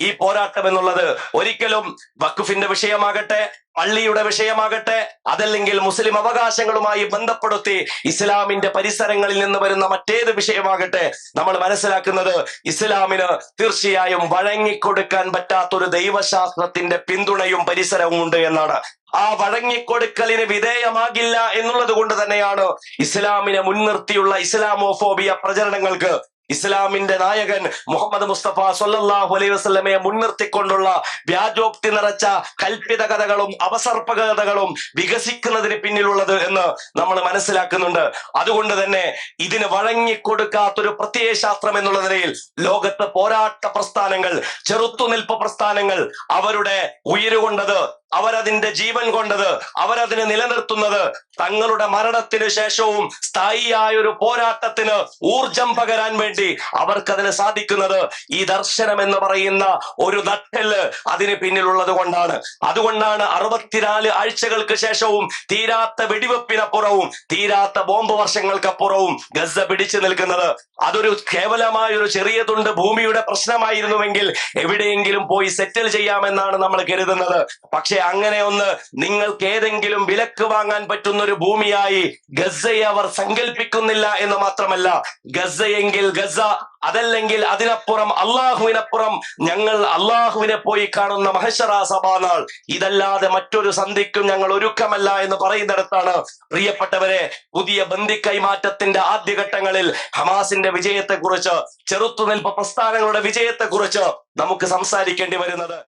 ഈ പോരാട്ടം എന്നുള്ളത് ഒരിക്കലും വഖഫിന്റെ വിഷയമാകട്ടെ പള്ളിയുടെ വിഷയമാകട്ടെ അതല്ലെങ്കിൽ മുസ്ലിം അവകാശങ്ങളുമായി ബന്ധപ്പെടുത്തി ഇസ്ലാമിന്റെ പരിസരങ്ങളിൽ നിന്ന് വരുന്ന മറ്റേത് വിഷയമാകട്ടെ നമ്മൾ മനസ്സിലാക്കുന്നത് ഇസ്ലാമിന് തീർച്ചയായും വഴങ്ങിക്കൊടുക്കാൻ പറ്റാത്തൊരു ദൈവശാസ്ത്രത്തിന്റെ പിന്തുണയും പരിസരവും ഉണ്ട് എന്നാണ്. ആ വഴങ്ങിക്കൊടുക്കലിന് വിധേയമാകില്ല എന്നുള്ളത് കൊണ്ട് തന്നെയാണ് ഇസ്ലാമിനെ മുൻനിർത്തിയുള്ള ഇസ്ലാമോഫോബിയ പ്രചരണങ്ങൾക്ക് ഇസ്ലാമിന്റെ നായകൻ മുഹമ്മദ് മുസ്തഫ സൊല്ലാഹു അലൈഹി വസ്ലമയെ മുൻനിർത്തിക്കൊണ്ടുള്ള വ്യാജോക്തി നിറച്ച കൽപ്പിത കഥകളും അവസർപ്പ കഥകളും വികസിക്കുന്നതിന് പിന്നിലുള്ളത് എന്ന് നമ്മൾ മനസ്സിലാക്കുന്നുണ്ട്. അതുകൊണ്ട് തന്നെ ഇതിന് വഴങ്ങിക്കൊടുക്കാത്തൊരു പ്രത്യയ ശാസ്ത്രം എന്നുള്ള നിലയിൽ ലോകത്ത് പോരാട്ട പ്രസ്ഥാനങ്ങൾ ചെറുത്തുനിൽപ്പ് പ്രസ്ഥാനങ്ങൾ അവരുടെ ഉയരുകൊണ്ടത് അവരതിന്റെ ജീവൻ കൊണ്ടത് അവരതിനെ നിലനിർത്തുന്നത് തങ്ങളുടെ മരണത്തിന് ശേഷവും സ്ഥായിയായ ഒരു പോരാട്ടത്തിന് ഊർജം പകരാൻ വേണ്ടി അവർക്കതിന് സാധിക്കുന്നത് ഈ ദർശനം എന്ന് പറയുന്ന ഒരു നട്ടൽ അതിന് പിന്നിലുള്ളത് കൊണ്ടാണ്. അതുകൊണ്ടാണ് അറുപത്തിനാല് ആഴ്ചകൾക്ക് ശേഷവും തീരാത്ത വെടിവെപ്പിനപ്പുറവും തീരാത്ത ബോംബ് വർഷങ്ങൾക്കപ്പുറവും ഗസ പിടിച്ചു നിൽക്കുന്നത്. അതൊരു കേവലമായ ഒരു ചെറിയ തുണ്ട് ഭൂമിയുടെ പ്രശ്നമായിരുന്നുവെങ്കിൽ എവിടെയെങ്കിലും പോയി സെറ്റിൽ ചെയ്യാമെന്നാണ് നമ്മൾ കരുതുന്നത്. പക്ഷെ അങ്ങനെ ഒന്ന് നിങ്ങൾക്ക് ഏതെങ്കിലും വിലക്ക് വാങ്ങാൻ പറ്റുന്ന ഒരു ഭൂമിയായി ഗസയെ അവർ സങ്കല്പിക്കുന്നില്ല എന്ന് മാത്രമല്ല ഗസയെങ്കിൽ ഗസ അതല്ലെങ്കിൽ അതിനപ്പുറം അള്ളാഹുവിനപ്പുറം ഞങ്ങൾ അള്ളാഹുവിനെ പോയി കാണുന്ന മഹശറ സഭാനാൾ ഇതല്ലാതെ മറ്റൊരു സന്ധിക്കും ഞങ്ങൾ ഒരുക്കമല്ല എന്ന് പറയുന്നിടത്താണ് പ്രിയപ്പെട്ടവരെ പുതിയ ബന്ദി കൈമാറ്റത്തിന്റെ ആദ്യഘട്ടങ്ങളിൽ ഹമാസിന്റെ വിജയത്തെക്കുറിച്ച് ചെറുത്തുനിൽപ്പ് പ്രസ്ഥാനങ്ങളുടെ വിജയത്തെക്കുറിച്ച് നമുക്ക് സംസാരിക്കേണ്ടി വരുന്നത്.